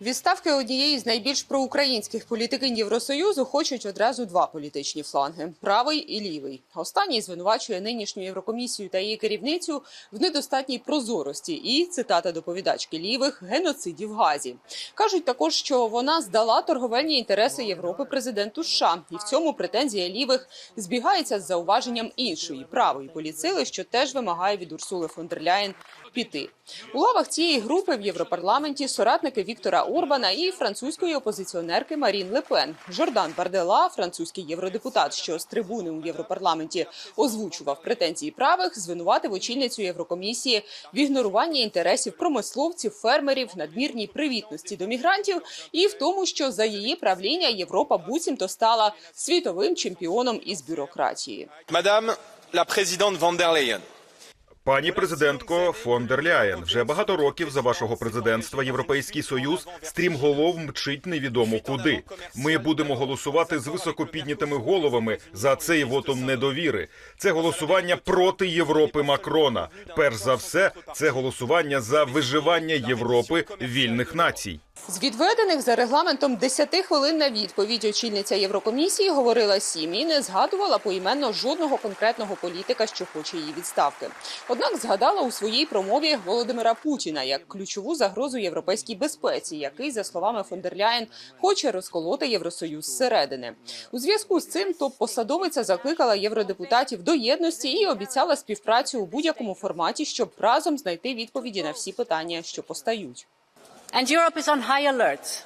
Відставки однієї з найбільш проукраїнських політикинь Євросоюзу хочуть одразу два політичні фланги правий і лівий. Останній звинувачує нинішню Єврокомісію та її керівницю в недостатній прозорості і цитата доповідачки лівих геноциді в Газі. кажуть також, що вона здала торговельні інтереси Європи президенту США, і в цьому претензія лівих збігається з зауваженням іншої правої поліцили, що теж вимагає від Урсули фон дер Ляєн піти. У лавах цієї групи в Європарламенті соратники Віктора Орбана і французької опозиціонерки Марін Лепен. Жордан Бардела, французький євродепутат, що з трибуни у Європарламенті озвучував претензії правих, звинуватив очільницю Єврокомісії в ігноруванні інтересів промисловців, фермерів, надмірній привітності до мігрантів і в тому, що за її правління Європа буцімто стала світовим чемпіоном із бюрократії. Présidente von der Leyen, Пані президентко фон дер Ляєн, вже багато років за вашого президентства Європейський Союз стрімголов мчить невідомо куди. Ми будемо голосувати з високо піднятими головами за цей вотум недовіри. Це голосування проти Європи Макрона. Перш за все, це голосування за виживання Європи вільних націй. З відведених за регламентом 10 хвилин на відповідь очільниця Єврокомісії говорила сім і не згадувала поіменно жодного конкретного політика, що хоче її відставки. Однак згадала у своїй промові Володимира Путіна як ключову загрозу європейській безпеці, який, за словами фон дер Ляєн, хоче розколоти Євросоюз зсередини. У зв'язку з цим топ-посадовиця закликала євродепутатів до єдності і обіцяла співпрацю у будь-якому форматі, щоб разом знайти відповіді на всі питання, що постають. And Europe is on high alert.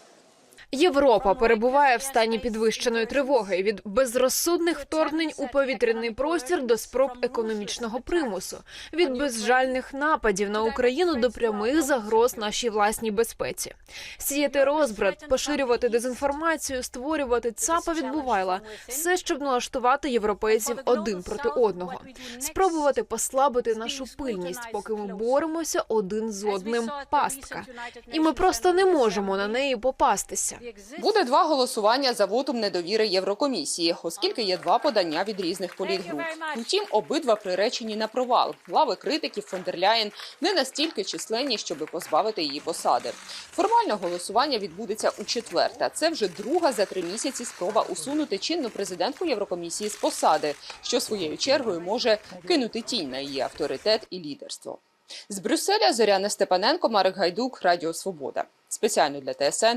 Європа перебуває в стані підвищеної тривоги від безрозсудних вторгнень у повітряний простір до спроб економічного примусу, від безжальних нападів на Україну до прямих загроз нашій власній безпеці. Сіяти розбрат, поширювати дезінформацію, створювати цапа відбувайла все, щоб налаштувати європейців один проти одного, спробувати послабити нашу пильність, поки ми боремося один з одним. Пастка, і ми просто не можемо на неї попастися. Буде два голосування за вотум недовіри Єврокомісії, оскільки є два подання від різних політгруп. Утім, обидва приречені на провал. Лави критиків фон дер Ляєн не настільки численні, щоби позбавити її посади. Формально голосування відбудеться у четвер. Це вже друга за три місяці спроба усунути чинну президентку Єврокомісії з посади, що своєю чергою може кинути тінь на її авторитет і лідерство. З Брюсселя Зоряна Степаненко, Марик Гайдук, Радіо Свобода. Спеціально для ТСН